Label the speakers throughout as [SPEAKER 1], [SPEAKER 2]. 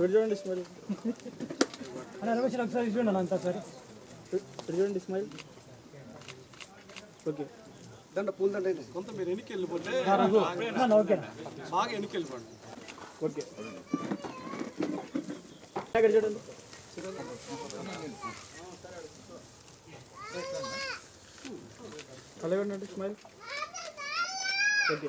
[SPEAKER 1] ఇటు చూడండి ఇస్మాయిల్
[SPEAKER 2] రమేష్ ఒకసారి చూడండి అంతా సార్
[SPEAKER 1] చూడండి ఇస్మాయిల్ ఓకే.
[SPEAKER 3] దండ పూల దండ.
[SPEAKER 4] కొంత మీరు వెనక్కి వెళ్ళిపోతే
[SPEAKER 2] ఓకే.
[SPEAKER 4] బాగా వెనక్కి వెళ్ళిపోండి
[SPEAKER 1] ఓకే. ఇక్కడ చూడండి. అలాగే ఉండండి ఇస్మాయిల్ ఓకే.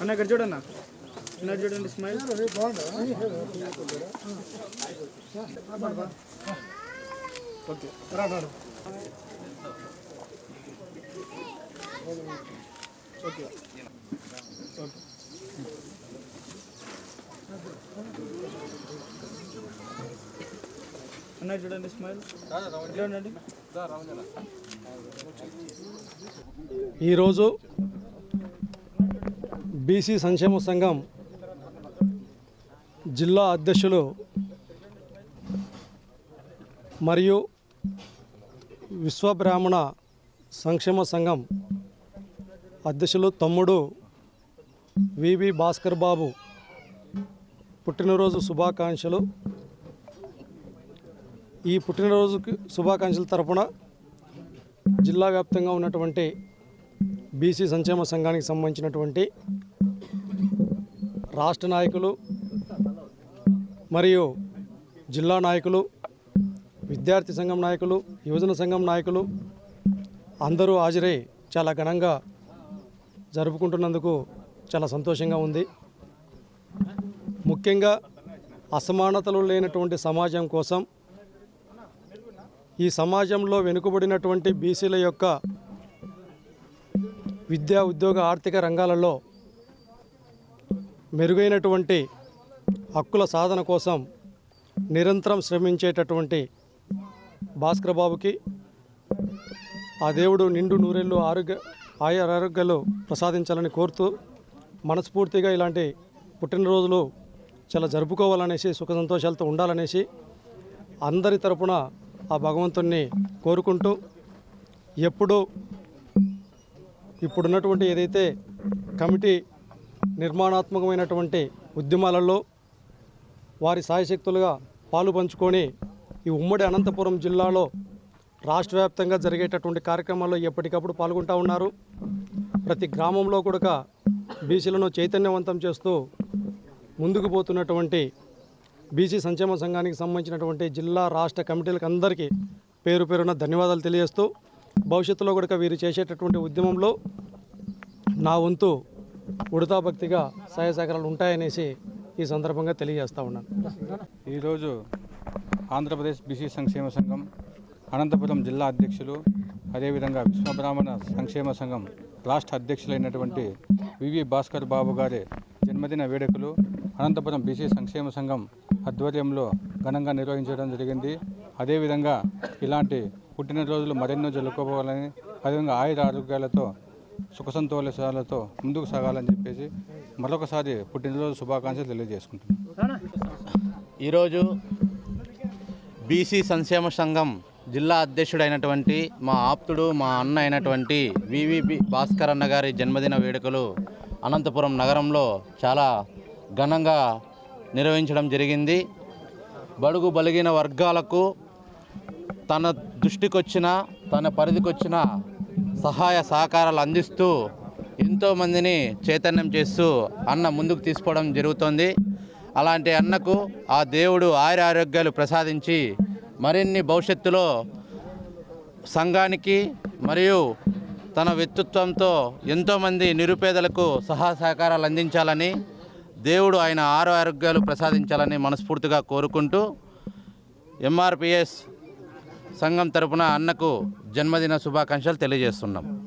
[SPEAKER 1] అన్న ఇక్కడ చూడన్న? అన్న ఇక్కడ చూడండి స్మైల్ ఓకే. Okay okay. అన్న చూడండి స్మైల్ చూడండి
[SPEAKER 5] ఈరోజు బీసీ సంక్షేమ సంఘం జిల్లా అధ్యక్షులు మరియు విశ్వబ్రాహ్మణ సంక్షేమ సంఘం అధ్యక్షులు తమ్ముడు వివి భాస్కర్ బాబు పుట్టినరోజు శుభాకాంక్షలు. ఈ పుట్టినరోజుకి శుభాకాంక్షల తరపున జిల్లా వ్యాప్తంగా ఉన్నటువంటి బీసీ సంక్షేమ సంఘానికి సంబంధించినటువంటి రాష్ట్ర నాయకులు మరియు జిల్లా నాయకులు విద్యార్థి సంఘం నాయకులు యువజన సంఘం నాయకులు అందరూ హాజరై చాలా ఘనంగా జరుపుకుంటున్నందుకు చాలా సంతోషంగా ఉంది. ముఖ్యంగా అసమానతలు లేనటువంటి సమాజం కోసం ఈ సమాజంలో వెనుకబడినటువంటి బీసీల యొక్క విద్యా ఉద్యోగ ఆర్థిక రంగాలలో మెరుగైనటువంటి హక్కుల సాధన కోసం నిరంతరం శ్రమించేటటువంటి భాస్కర్ బాబుకి ఆ దేవుడు నిండు నూరెళ్ళు ఆరోగ్య ఆయా ఆరోగ్యాలు ప్రసాదించాలని కోరుతూ మనస్ఫూర్తిగా ఇలాంటి పుట్టినరోజులు చాలా జరుపుకోవాలనేసి సుఖ సంతోషాలతో ఉండాలనేసి అందరి తరపున ఆ భగవంతుణ్ణి కోరుకుంటూ ఎప్పుడు ఇప్పుడున్నటువంటి ఏదైతే కమిటీ నిర్మాణాత్మకమైనటువంటి ఉద్యమాలలో వారి సాయశక్తులుగా పాలు పంచుకొని ఈ ఉమ్మడి అనంతపురం జిల్లాలో రాష్ట్ర వ్యాప్తంగా జరిగేటటువంటి కార్యక్రమాల్లో ఎప్పటికప్పుడు పాల్గొంటూ ఉన్నారు. ప్రతి గ్రామంలో కూడా బీసీలను చైతన్యవంతం చేస్తూ ముందుకు పోతున్నటువంటి బీసీ సంక్షేమ సంఘానికి సంబంధించినటువంటి జిల్లా రాష్ట్ర కమిటీలకు అందరికీ పేరు పేరున ధన్యవాదాలు తెలియజేస్తూ భవిష్యత్తులో కూడా వీరు చేసేటటువంటి ఉద్యమంలో నా వంతు ఉడతా భక్తిగా సహాయ సహకారాలు ఉంటాయనేసి ఈ సందర్భంగా తెలియజేస్తా ఉన్నాను.
[SPEAKER 6] ఈరోజు ఆంధ్రప్రదేశ్ బీసీ సంక్షేమ సంఘం అనంతపురం జిల్లా అధ్యక్షులు అదేవిధంగా విశ్వబ్రాహ్మణ సంక్షేమ సంఘం రాష్ట్ర అధ్యక్షులైనటువంటి వివి భాస్కర్ బాబు గారి జన్మదిన వేడుకలు అనంతపురం బీసీ సంక్షేమ సంఘం ఆధ్వర్యంలో ఘనంగా నిర్వహించడం జరిగింది. అదేవిధంగా ఇలాంటి పుట్టినరోజులు మరెన్నో జరుపుకోవాలని అదేవిధంగా ఆయుర ఆరోగ్యాలతో సుఖ సంతోషాలతో ముందుకు సాగాలని చెప్పేసి మరొకసారి పుట్టినరోజు శుభాకాంక్షలు తెలియజేసుకుంటున్నాను
[SPEAKER 7] ఈరోజు బీసీ సంక్షేమ సంఘం జిల్లా అధ్యక్షుడైనటువంటి మా ఆప్తుడు మా అన్న అయినటువంటి వివిబి భాస్కర్ అన్న గారి జన్మదిన వేడుకలు అనంతపురం నగరంలో చాలా ఘనంగా నిర్వహించడం జరిగింది. బడుగు బలిగిన వర్గాలకు తన దృష్టికొచ్చిన తన పరిధికొచ్చిన సహాయ సహకారాలు అందిస్తూ ఎంతోమందిని చైతన్యం చేస్తూ అన్న ముందుకు తీసుకోవడం జరుగుతోంది. అలాంటి అన్నకు ఆ దేవుడు ఆయుర ఆరోగ్యాలు ప్రసాదించి మరిన్ని భవిష్యత్తులో సంఘానికి మరియు తన వ్యక్తిత్వంతో ఎంతోమంది నిరుపేదలకు సహాయ సహకారాలు అందించాలని దేవుడు ఆయన ఆరు ఆరోగ్యాలు ప్రసాదించాలని మనస్ఫూర్తిగా కోరుకుంటూ ఎంఆర్పిఎస్ సంఘం తరపున అన్నకు జన్మదిన శుభాకాంక్షలు తెలియజేస్తున్నాం.